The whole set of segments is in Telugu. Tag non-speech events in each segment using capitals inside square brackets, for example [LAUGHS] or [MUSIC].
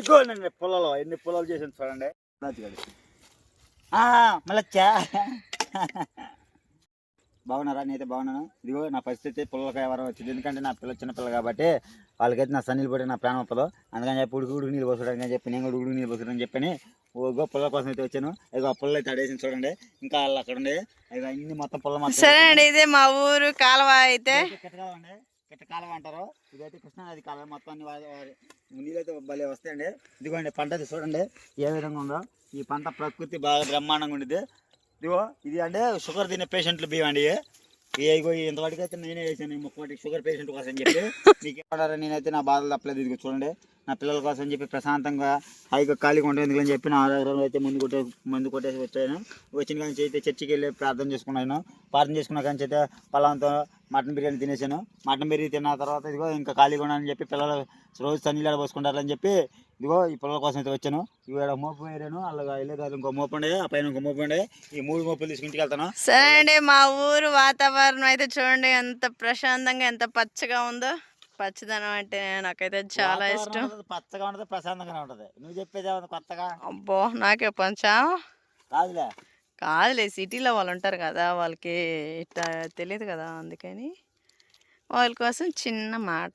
ఇదిగోండి పొలాలు ఎన్ని పొలాలు చేసాను చూడండి. మళ్ళొచ్చా బాగున్నారా? నేనైతే బాగున్నాను. ఇదిగో నా పరిస్థితి పుల్లకాయ వరం వచ్చింది. ఎందుకంటే నా పిల్ల చిన్న పిల్ల కాబట్టి వాళ్ళకైతే నా సన్నీళ్ళు పడి నా ప్రాణం ఒప్పదు. అందుకని చెప్పి ఉడుకు ఉడుకు నీళ్ళు పోసడానికి అని చెప్పి నేను కూడా ఉడుకు నీళ్ళు పోసడానికి చెప్పని ఓగో పుల్ల కోసం అయితే వచ్చాను. ఇదిగో ఆ పుల్ల అయితే అడేసి చూడండి. ఇంకా వాళ్ళు అక్కడ ఉండే. ఇదిగో అన్ని మొత్తం పుల్ల మొత్తం సరేనండి ఇదే మా ఊరు కాలువ అయితే. కిట్టకాలం అంటారు. ఇదైతే కృష్ణానది కాలం. మొత్తం అన్ని నీళ్ళైతే భలే వస్తాయండి. ఇదిగోండి పంట అయితే చూడండి. ఏ విధంగా ఉందో. ఈ పంట ప్రకృతి బాగా బ్రహ్మాండంగా ఉండిద్ది. ఇదిగో ఇది అంటే షుగర్ తినే పేషెంట్లు బియ్యం అండి ఇవి. ఇగో ఇంతవరకు అయితే నేనే వేసాను. ఈ షుగర్ పేషెంట్ కోసం చెప్పి. మీకు ఏమన్నారో నేనైతే నా బాధలు తప్పలేదు. ఇదిగో చూడండి. నా పిల్లల కోసం చెప్పి ప్రశాంతంగా హాయిగా ఖాళీగా ఉంటుంది అని చెప్పి నా దగ్గర అయితే ముందు కొట్టే ముందు కొట్టేసి వచ్చాను. వచ్చిన కానీ అయితే చర్చికి వెళ్ళి ప్రార్థన చేసుకున్నాను. ప్రార్థన చేసుకున్న కానీ అయితే పలాంతో మటన్ బిర్యానీ తినేసాను. మటన్ బిర్యానీ తిన్న తర్వాత ఇదిగో ఇంకా ఖాళీగా ఉన్నానని చెప్పి పిల్లలు రోజు తన్నీళ్ళు పోసుకుంటారని చెప్పి ఇదిగో ఈ పిల్లల కోసం అయితే వచ్చాను. ఇవాళ మోపు వేరాను అలాగా వెళ్ళేదారు ఇంకో మోపు ఉండే ఆ పైన ఇంకో మోపు ఉండే. ఈ మూడు మోపులు తీసుకుని ఇంటికి వెళ్తాను సరేనండి మా ఊరు వాతావరణం అయితే చూడండి ఎంత ప్రశాంతంగా ఎంత పచ్చగా ఉందో. పచ్చదనం అంటే నాకైతే చాలా ఇష్టం. పచ్చగా ఉంటుంది ప్రశాంతంగానే ఉంటుంది. నువ్వు చెప్పేది కొత్తగా? అబ్బో నాకే కొంచెం కాదులే కాదులే సిటీలో వాళ్ళు ఉంటారు కదా! వాళ్ళకి ఇట్లా తెలియదు కదా! అందుకని వాళ్ళ కోసం చిన్న మాట.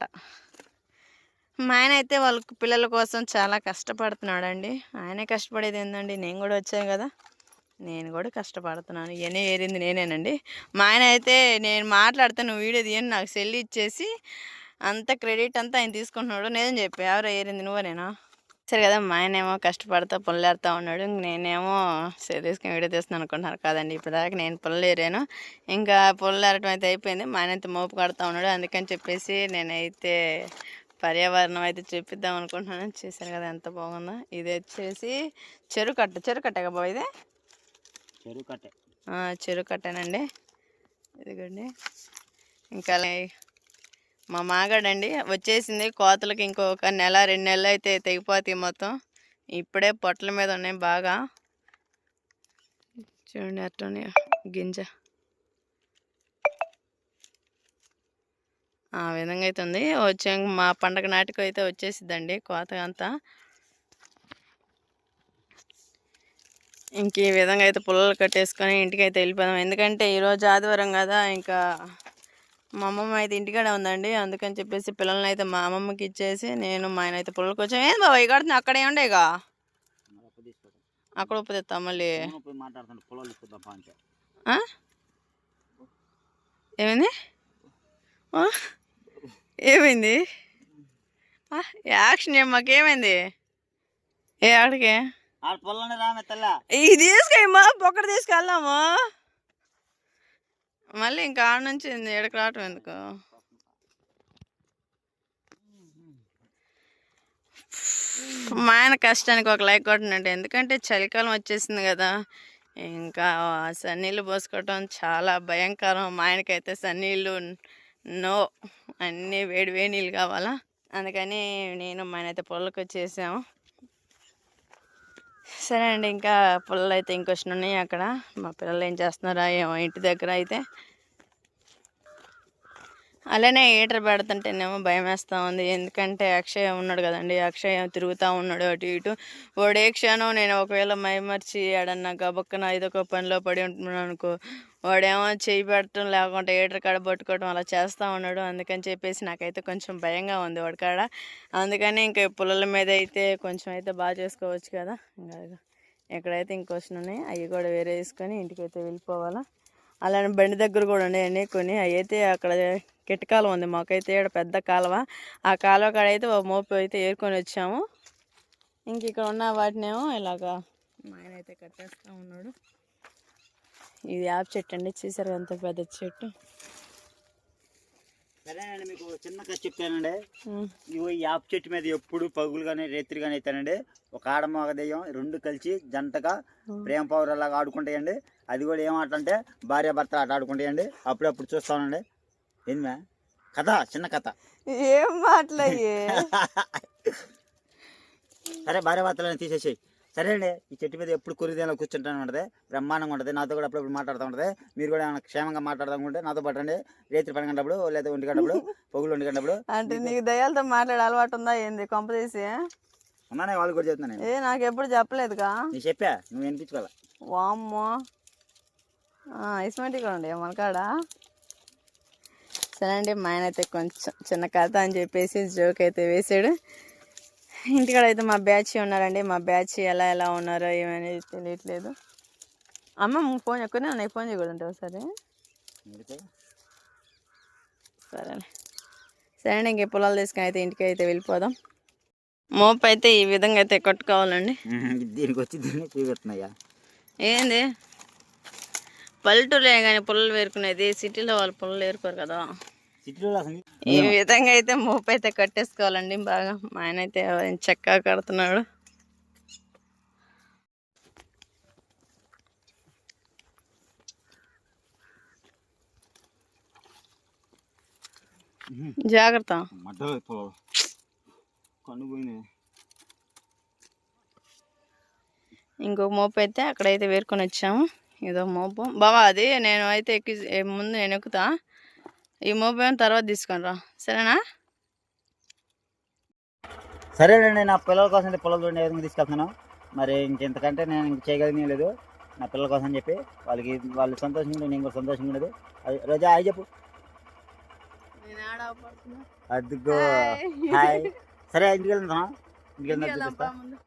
మా ఆయన అయితే వాళ్ళ పిల్లల కోసం చాలా కష్టపడుతున్నాడండి. ఆయనే కష్టపడేది ఏందండి? నేను కూడా వచ్చాను కదా! నేను కూడా కష్టపడుతున్నాను. ఇవన్నీ ఏరింది నేనేనండి. మా ఆయన అయితే నేను మాట్లాడితే నువ్వు వీడియో తీయని నాకు సెల్ ఇచ్చేసి అంత క్రెడిట్ అంతా ఆయన తీసుకుంటున్నాడు. నేను చెప్పి ఎవరో ఏరింది నువ్వేనేనా? సరే కదా మా ఆయన ఏమో కష్టపడతా పొల్లేరుతా ఉన్నాడు. ఇంక నేనేమో తీసుకుని వీడియో తీస్తున్నాను అనుకుంటున్నారు. కాదండి ఇప్పటిదాకా నేను పొల్లేరాను ఇంకా పొల్లేరటం అయితే అయిపోయింది. మా ఆయన అయితే మోపు కడతా ఉన్నాడు. అందుకని చెప్పేసి నేనైతే పర్యావరణం అయితే చూపిద్దాం అనుకుంటున్నాను. చూసారు కదా ఎంత బాగుందో. ఇది వచ్చేసి చెరువు కట్ట చెరువు కట్ట బాబు ఇది? చెరువు కట్టే ఆ, చెరువు కట్టేనండి ఇదిగోండి. ఇంకా మా మాగాడండి వచ్చేసింది కోతలకి ఇంకొక నెల రెండు నెలలు అయితే తెగిపోతాయి మొత్తం. ఇప్పుడే పొట్ల మీద ఉన్నాయి బాగా. చూడండి అట్లనే గింజ. ఆ విధంగా అయితే ఉంది. వచ్చే మా పండగ నాటికి అయితే వచ్చేసిద్దండి కోత అంతా. ఇంక ఈ విధంగా అయితే పుల్లలు కట్టేసుకొని ఇంటికి అయితే వెళ్ళిపోదాం. ఎందుకంటే ఈరోజు ఆదివారం కదా ఇంకా మా అమ్మమ్మ అయితే ఇంటికాడే ఉందండి. అందుకని చెప్పేసి పిల్లల్ని అయితే మా అమ్మమ్మకి ఇచ్చేసి నేను మా ఆయన అయితే పుల్లలకి వచ్చాం. ఏం బాబా కడుతుంది అక్కడే ఉండేగా అక్కడ ఉప్పు తెస్తాం మళ్ళీ? ఏమైంది? ఏమైంది? యాక్షన్ మాకేమైంది ఏ ఆడికి? ఇది తీసుకెమ్మా పొక్కడ తీసుకెళ్దాము? మళ్ళీ ఇంకా ఆడ నుంచి ఎక్కడికి రావటం ఎందుకు? మా ఆయన కష్టానికి ఒక లైక్ కొట్టినట్టు. ఎందుకంటే చలికాలం వచ్చేసింది కదా ఇంకా సన్నీళ్ళు పోసుకోవటం చాలా భయంకరం. మా ఆయనకైతే సన్నీళ్ళు నో అన్నీ వేడి వేడి నీళ్ళు కావాలా. అందుకని నేను మా ఆయన అయితే పొలంకి వచ్చేసాము. సరే అండి ఇంకా పుల్లలు అయితే ఇంకొచ్చిన ఉన్నాయి అక్కడ. మా పిల్లలు ఏం చేస్తున్నారా ఏమో ఇంటి దగ్గర అయితే. అలానే హీటర్ పెడుతుంటేనేమో భయం వేస్తూ ఉంది. ఎందుకంటే అక్షయ్ ఉన్నాడు కదండి. అక్షయ్ తిరుగుతూ ఉన్నాడు అటు ఇటు. వాడే క్షణం నేను ఒకవేళ మైమర్చి ఏడన్నా గబక్కన ఇదొక పనిలో పడి ఉంటున్నాను అనుకో వాడేమో చేయి పెట్టడం లేకుంటే హీటర్ కాడ పట్టుకోవడం అలా చేస్తూ ఉన్నాడు. అందుకని చెప్పేసి నాకైతే కొంచెం భయంగా ఉంది వాడి కాడ. అందుకని ఇంకా పుల్లల మీద అయితే కొంచెం అయితే బాగా చేసుకోవచ్చు కదా. ఇంకా ఎక్కడైతే ఇంకొచ్చిన ఉన్నాయి అవి కూడా వేరే వేసుకొని ఇంటికి అయితే వెళ్ళిపోవాలా. అలానే బండి దగ్గర కూడా ఉన్నాయండి కొన్ని అవి అయితే అక్కడ కిట్ట కాలువ ఉంది. మాకైతే ఈడ పెద్ద కాలువ. ఆ కాలువ కాడ అయితే ఓ మోపు అయితే ఏరుకొని వచ్చాము. ఇంక ఇక్కడ ఉన్న వాటినేమో ఇలాగా మా ఆయన అయితే కట్టేస్తూ ఉన్నాడు. ఇది యాప్ చెట్టు అండి. చూసారు ఎంత పెద్ద చెట్టు. సరేనండి మీకు చిన్న కథ చెప్తానండి. ఈ యాప్ చెట్టు మీద ఎప్పుడు పగులు కానీ రేత్రి కానీ అయితేనండి ఒక ఆడమగ దెయ్యం రెండు కలిసి జంటగా ప్రేమ పౌరలాగా ఆడుకుంటాయండి. అది కూడా ఏం ఆట అంటే భార్య భర్త ఆట ఆడుకుంటాయండి. అప్పుడప్పుడు చూస్తానండి. ఏంది కథ చిన్న కథ. ఏం మాటలయ్యే [LAUGHS] సరే భార్య భర్తలను తీసేసేయి. సరే అండి ఈ చెట్టు మీద ఎప్పుడు కురిదేలా కూర్చుంటాను ఉంటుంది బ్రహ్మాండంగా ఉంటుంది నాతో కూడా అప్పుడప్పుడు మాట్లాడుతూ ఉంటుంది. మీరు కూడా ఏమైనా క్షేమంగా మాట్లాడుతుంటే నాతో పాటు రండి. రేత్రి పని గంటప్పుడు లేదా ఒంటి గంటప్పుడు [LAUGHS] పొగులు ఒంటి గంటప్పుడు. అంటే నీకు దయ్యాలతో మాట్లాడే అలవాటు ఉందా ఏంది? కొంప తీసి? అన్నానే వాళ్ళు కూడా చెప్తున్నా నేను. ఏ నాకు ఎప్పుడు చెప్పలేదుగా? నేను చెప్పా నువ్వు వినిపించుకోవాలి? వామ్మో. ఇస్మాటి కూడా ఉండే మనకాడ సరే అండి మా ఆయన అయితే కొంచెం చిన్న కథ అని చెప్పేసి జోక్ అయితే వేసాడు. ఇంటికాడ అయితే మా బ్యాచ్ ఉన్నారండి. మా బ్యాచ్ ఎలా ఎలా ఉన్నారో ఏమనేది తెలియట్లేదు. అమ్మ ఫోన్ ఎక్కువనే నాకు ఫోన్ చేయకూడదు ఒకసారి. సరే సరే అండి ఇంక పొలాలు తీసుకుని అయితే ఇంటికి అయితే వెళ్ళిపోదాం. మోపు అయితే ఈ విధంగా అయితే కట్టుకోవాలండి. [LAUGHS] దీనికి వచ్చి దీన్ని చూపెడుతున్నాయా ఏంది? పల్లెటూరులే కానీ పుల్లలు వేరుకునేది సిటీలో వాళ్ళు పుల్లలు వేరుకోరు కదా. ఈ విధంగా అయితే మోపు అయితే కట్టేసుకోవాలండి బాగా. మా ఆయన అయితే చక్కగా కడుతున్నాడు. జాగ్రత్త. ఇంకొక మోపు అయితే అక్కడైతే వేరుకొని వచ్చాము. ఇదో మోపు బావా అది నేను అయితే ఎక్కి ముందు నేను ఎక్కుతా. ఈ మోపు ఏమో తర్వాత తీసుకొని రా. సరేనా? సరేనండి నా పిల్లల కోసం అయితే పొలాలు చూడండి ఏ విధంగా తీసుకెళ్తున్నాను. మరి ఇంకెంతకంటే నేను ఇంక చేయగలిగిన లేదు. నా పిల్లల కోసం చెప్పి వాళ్ళకి వాళ్ళు సంతోషంగా నేను కూడా సంతోషంగా ఉండదు. అది రోజా హాయ్ చెప్పు. అదిగో హాయ్. సరే ఇంటికి వెళ్తున్నా ఇంటికి వెళ్తున్నా చూపిస్తా.